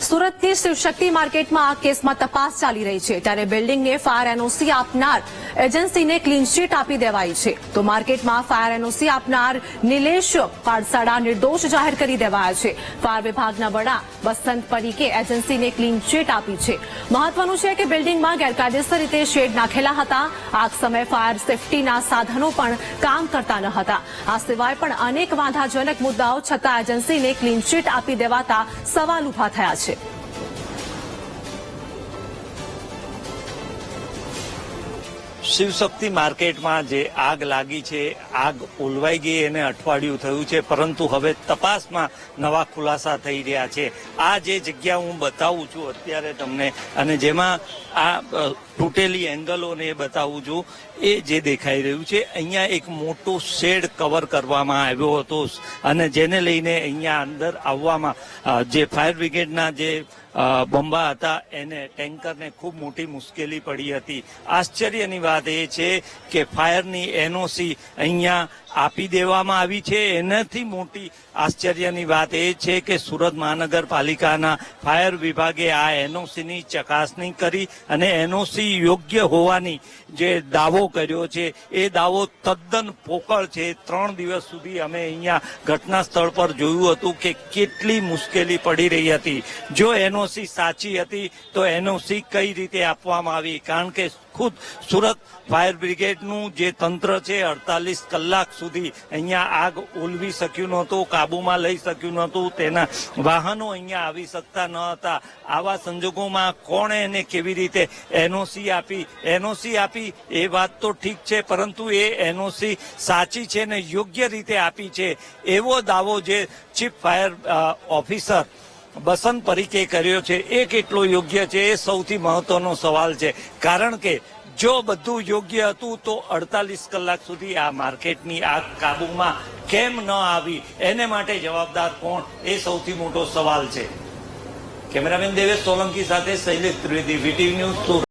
સુરતની શિવશક્તિ માર્કેટમાં આ કેસમાં તપાસ ચાલી રહી છે. ત્યારે બિલ્ડિંગને ફાયર એનઓસી આપનાર એજન્સીને ક્લીનચીટ આપી દેવાઈ છે. તો માર્કેટમાં ફાયર એનઓસી આપનાર નિલેશ પાડસાડા નિર્દોષ જાહેર કરી દેવાયા છે. ફાયર વિભાગના વડા બસંત પરીકે એજન્સીને ક્લીન ચીટ આપી છે. મહત્વનું છે કે બિલ્ડિંગમાં ગેરકાયદેસર રીતે શેડ નાખેલા હતા. આગ સમયે ફાયર સેફટીના સાધનો પણ કામ કરતા ન હતા. આ સિવાય પણ અનેક વાંધાજનક મુદ્દાઓ છતાં એજન્સીને ક્લીનચીટ આપી દેવાતા સવાલ ઊભા થયા છે. noche. શિવશક્તિ માર્કેટમાં જે આગ લાગી છે, આગ ઓલવાઈ ગઈ, એને અઠવાડિયું થયું છે, પરંતુ હવે તપાસમાં નવા ખુલાસા થઈ રહ્યા છે. આ જે જગ્યા હું બતાવું છું અત્યારે તમને, અને જેમાં આ તૂટેલી એંગલોને એ બતાવું છું, એ જે દેખાઈ રહ્યું છે, અહીંયા એક મોટો શેડ કવર કરવામાં આવ્યો હતો, અને જેને લઈને અહીંયા અંદર આવવામાં જે ફાયર બ્રિગેડના જે બંબા હતા, એને ટેન્કરને ખૂબ મોટી મુશ્કેલી પડી હતી. આશ્ચર્યની વાત એ છે કે ફાયરની એનઓસી અહીંયા આપી દેવામાં આવી છે. એનાથી મોટી આશ્ચર્યની વાત એ છે કે સુરત મહાનગરપાલિકાના ફાયર વિભાગે આ એનઓસીની ચકાસણી કરી અને એનઓસી યોગ્ય હોવાની જે દાવો કર્યો છે, એ દાવો તદ્દન પોકળ છે. ત્રણ દિવસ સુધી અમે અહીંયા ઘટના સ્થળ પર જોયું હતું કે કેટલી મુશ્કેલી પડી રહી હતી. જો એનઓસી સાચી હતી, તો એનઓસી કઈ રીતે આપવામાં આવી? કારણ કે ખુદ સુરત ફાયર બ્રિગેડનું જે તંત્ર છે, અડતાલીસ કલાક સુધી અહીંયા આગ ઓલવી શક્યું નહોતું, કાબુમાં લઈ શક્યું નહોતું, તેના વાહનો અહીંયા આવી શકતા ન હતા. આવા સંજોગોમાં કોણે એને કેવી રીતે એનઓસી આપી? એનઓસી આપી એ વાત તો ઠીક છે, પરંતુ એ એનઓસી સાચી છે ને યોગ્ય રીતે આપી છે? એવો દાવો જે ચીફ ફાયર ઓફિસર બસંત પરીકે કર્યો છે. એ કેટલો યોગ્ય છે? એ સૌથી મહત્વનો સવાલ છે. કારણ કે જો બધું યોગ્ય હતું તો અડતાલીસ કલાક સુધી આ માર્કેટની આગ કાબુમાં કેમ ન આવી? એને માટે જવાબદાર કોણ? એ સૌથી મોટો સવાલ છે. કેમેરામેન દેવેશ સોલંકી સાથે શૈલેષ ત્રિવેદી વીટીવી ન્યૂઝ